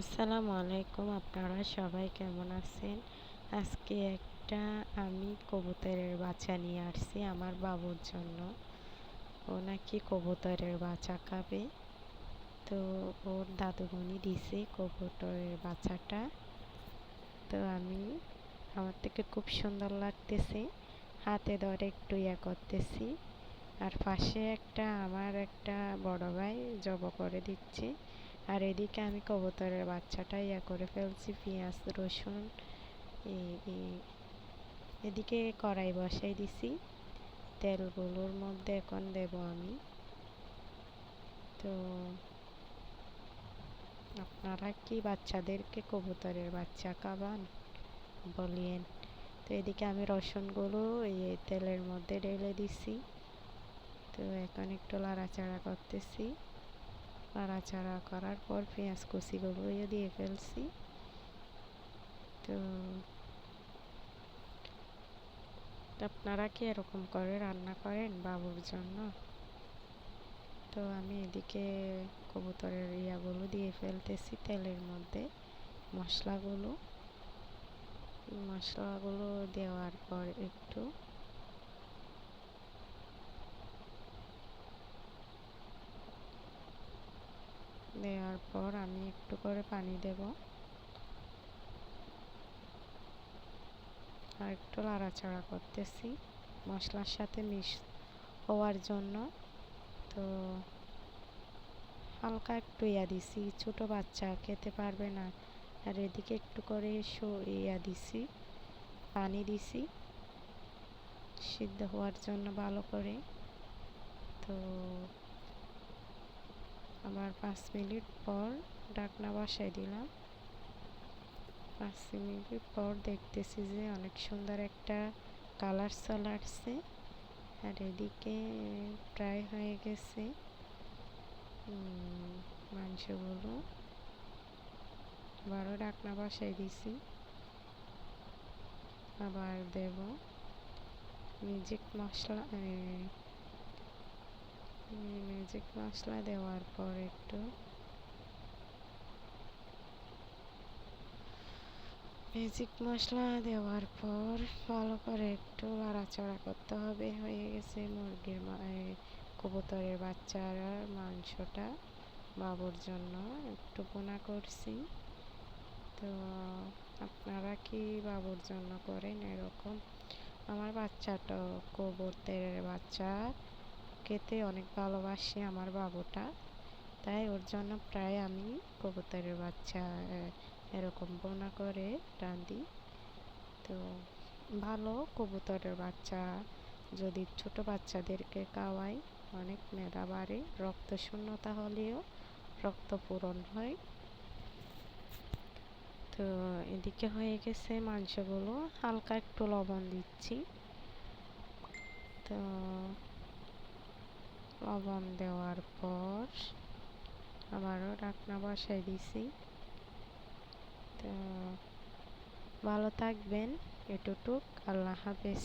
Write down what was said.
আসসালামু আলাইকুম, আপনারা সবাই কেমন আছেন? আজকে একটা আমি কবুতরের বাচ্চা নিয়ে আসছি আমার বাবুর জন্য। ও নাকি কবুতরের বাচ্চা খাবে। তো ওর দাদুমণি দিছে কবুতরের বাচ্চাটা। তো আমি, আমার থেকে খুব সুন্দর লাগতেছে। হাতে ধরে একটু ইয়া করতেছি। আর পাশে একটা আমার একটা বড় ভাই জব করে দিচ্ছে। আর এদিকে আমি কবুতরের বাচ্চাটা ইয়া করে ফেলছি, পেঁয়াজ, রসুন এদিকে কড়াই বসাই দিছি। তেলগুলোর মধ্যে এখন দেব আমি। তো আপনারা কি বাচ্চাদেরকে কবুতরের বাচ্চা খাবান বলিয়েন তো এদিকে আমি রসুনগুলো এই তেলের মধ্যে ঢেলে দিছি। তো এখন একটু লাড়াচাড়া করতেছি। নাড়াচাড়া করার পর পেঁয়াজ কুচিগুলো দিয়ে ফেলছি। তো আপনারা কি এরকম করে রান্না করেন বাবুর জন্য? তো আমি এদিকে কবুতরের ইয়াগুলো দিয়ে ফেলতেছি তেলের মধ্যে মশলাগুলো। মশলাগুলো দেওয়ার পর একটু দেওয়ার পর আমি একটু করে পানি দেব। আর একটু লাড়াচাড়া করতেছি মশলার সাথে মিশ হওয়ার জন্য। তো হালকা একটু ইয়া দিছি, ছোটো বাচ্চা খেতে পারবে না। আর এদিকে একটু করে সো ইয়া দিছি, পানি দিছি, সিদ্ধ হওয়ার জন্য ভালো করে। তো আবার পাঁচ মিনিট পর ডাকনা বসাই দিলাম। পাঁচ মিনিট পর দেখতেছি যে অনেক সুন্দর একটা কালার চলে আসছে। আর এদিকে প্রায় হয়ে গেছে। মাংসগুলো। আবারও ডাকনা বসাই দিছি। আবার দেব। মিউজিক মশলা ম্যাজিক মশলা দেওয়ার পর একটু। ম্যাজিক মশলা দেওয়ার পর ভালো করে একটু নাড়াচাড়া করতে হবে। হয়ে গেছে মুরগির কবুতরের বাচ্চার মাংসটা বাবুর জন্য একটু পোনা করছি। তো আপনারা কি বাবুর জন্য করেন এরকম? আমার বাচ্চাটা কবুতরের বাচ্চা। খেতে অনেক ভালোবাসে আমার বাবুটা। তাই ওর জন্য প্রায় আমি কবুতরের বাচ্চা এরকম বোনা করে রাঁধি। তো ভালো কবুতরের বাচ্চা। যদি ছোট বাচ্চাদেরকে খাওয়াই, অনেক মেধা বাড়ে রক্ত শূন্যতা হলেও রক্ত পূরণ হয়। তো এদিকে হয়ে গেছে মাংসগুলো। হালকা একটু লবণ দিচ্ছি। তো লবণ দেওয়ার পর আবারও ডাকনা বসাই দিছি। তো ভালো থাকবেন এটুটুক আল্লাহ হাফেজ।